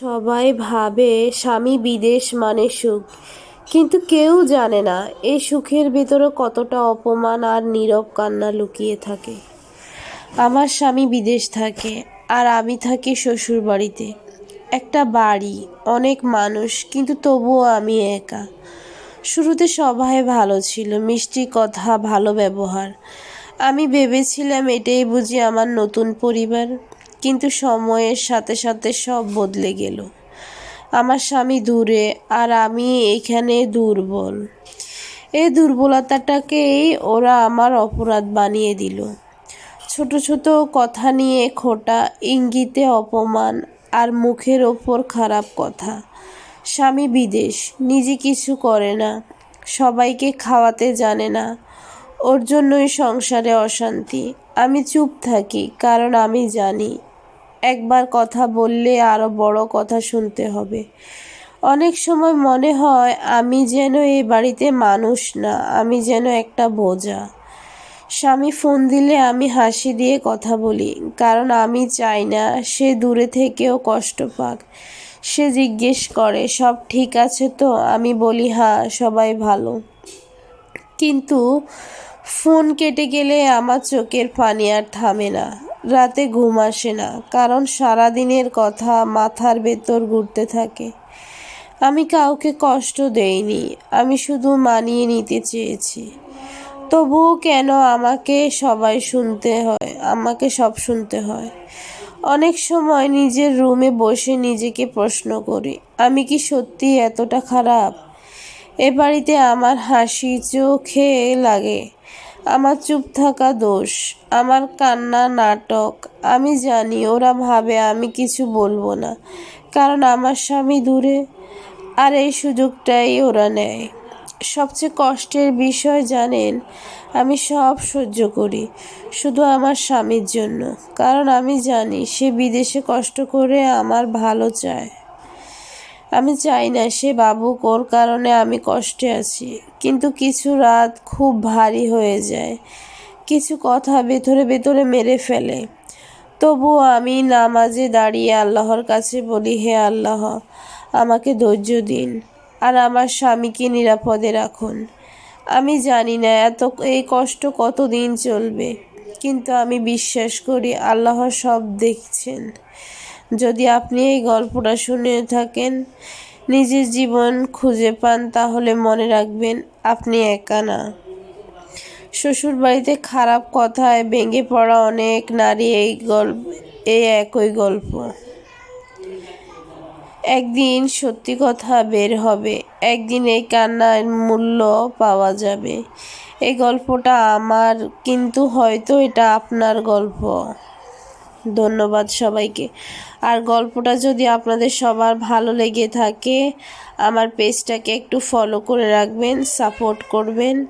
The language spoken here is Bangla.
সবাই ভাবে স্বামী বিদেশ মানে সুখ। কিন্তু কেউ জানে না এই সুখের ভেতরে কতটা অপমান আর নীরব কান্না লুকিয়ে থাকে। আমার স্বামী বিদেশ থাকে আর আমি থাকি শ্বশুর বাড়িতে একটা বাড়ি, অনেক মানুষ, কিন্তু তবুও আমি একা। শুরুতে সবাই ভালো ছিল, মিষ্টি কথা, ভালো ব্যবহার। আমি ভেবেছিলাম এটাই বুঝি আমার নতুন পরিবার। কিন্তু সময়ের সাথে সাথে সব বদলে গেল। আমার স্বামী দূরে আর আমি এখানে দুর্বল। এই দুর্বলতাটাকেই ওরা আমার অপরাধ বানিয়ে দিল। ছোট ছোট কথা নিয়ে খোটা, ইঙ্গিতে অপমান আর মুখের ওপর খারাপ কথা। স্বামী বিদেশ, নিজে কিছু করে না, সবাইকে খাওয়াতে জানে না। ওর জন্যই সংসারে অশান্তি। আমি চুপ থাকি, কারণ আমি জানি একবার কথা বললে আরও বড় কথা শুনতে হবে। অনেক সময় মনে হয়, আমি যেন এই বাড়িতে মানুষ না, আমি যেন একটা বোঝা। স্বামী ফোন দিলে আমি হাসি দিয়ে কথা বলি, কারণ আমি চাই না সে দূরে থেকেও কষ্ট পাক। সে জিজ্ঞেস করে, সব ঠিক আছে তো? আমি বলি হ্যাঁ সবাই ভালো। কিন্তু ফোন কেটে গেলে আমার চোখের পানি আর থামে না। রাতে ঘুম আসে না, কারণ সারাদিনের কথা মাথার ভেতর ঘুরতে থাকে। আমি কাউকে কষ্ট দেইনি, আমি শুধু মানিয়ে নিতে চেয়েছি। তবুও কেন আমাকে সবাই শুনতে হয়, আমাকে সব শুনতে হয়। অনেক সময় নিজের রুমে বসে নিজেকে প্রশ্ন করি, আমি কি সত্যি এতটা খারাপ? এ বাড়িতে আমার হাসি চোখে লাগে। আমার চুপ থাকা দোষ, আমার কান্না, নাটক। আমি জানি ওরা ভাবে আমি কিছু বলব না, কারণ আমার স্বামী দূরে, আর এই সুযোগটাই ওরা নেয়। সবচেয়ে কষ্টের বিষয় জানেন, আমি সব সহ্য করি, শুধু আমার স্বামীর জন্য। কারণ আমি জানি সে বিদেশে কষ্ট করে আমার ভালো চায়। আমি চাই না, সে বাবুক, ওর কারণে আমি কষ্টে আছি। কিন্তু কিছু রাত খুব ভারী হয়ে যায়। কিছু কথা ভেতরে ভেতরে মেরে ফেলে। তবুও আমি নামাজে দাঁড়িয়ে আল্লাহর কাছে বলি, হে আল্লাহ, আমাকে ধৈর্য দিন আর আমার স্বামীকে নিরাপদে রাখুন। আমি জানি না এত, এই কষ্ট কতদিন চলবে, কিন্তু আমি বিশ্বাস করি আল্লাহ সব দেখছেন। যদি আপনি এই গল্পটা শুনে থাকেন, নিজের জীবন খুঁজে পান, তাহলে মনে রাখবেন আপনি একা না। শ্বশুর বাড়িতে খারাপ কথায় ভেঙে পড়া অনেক নারী এই গল্প, এই একই গল্প। একদিন সত্যি কথা বের হবে, একদিন এই কান্নার মূল্য পাওয়া যাবে। এই গল্পটা আমার, কিন্তু হয়তো এটা আপনার গল্প। ধন্যবাদ সবাইকে। আর গল্পটা যদি আপনাদের সবার ভালো লেগে থাকে, আমার পেজটাকে একটু ফলো করে রাখবেন সাপোর্ট করবেন।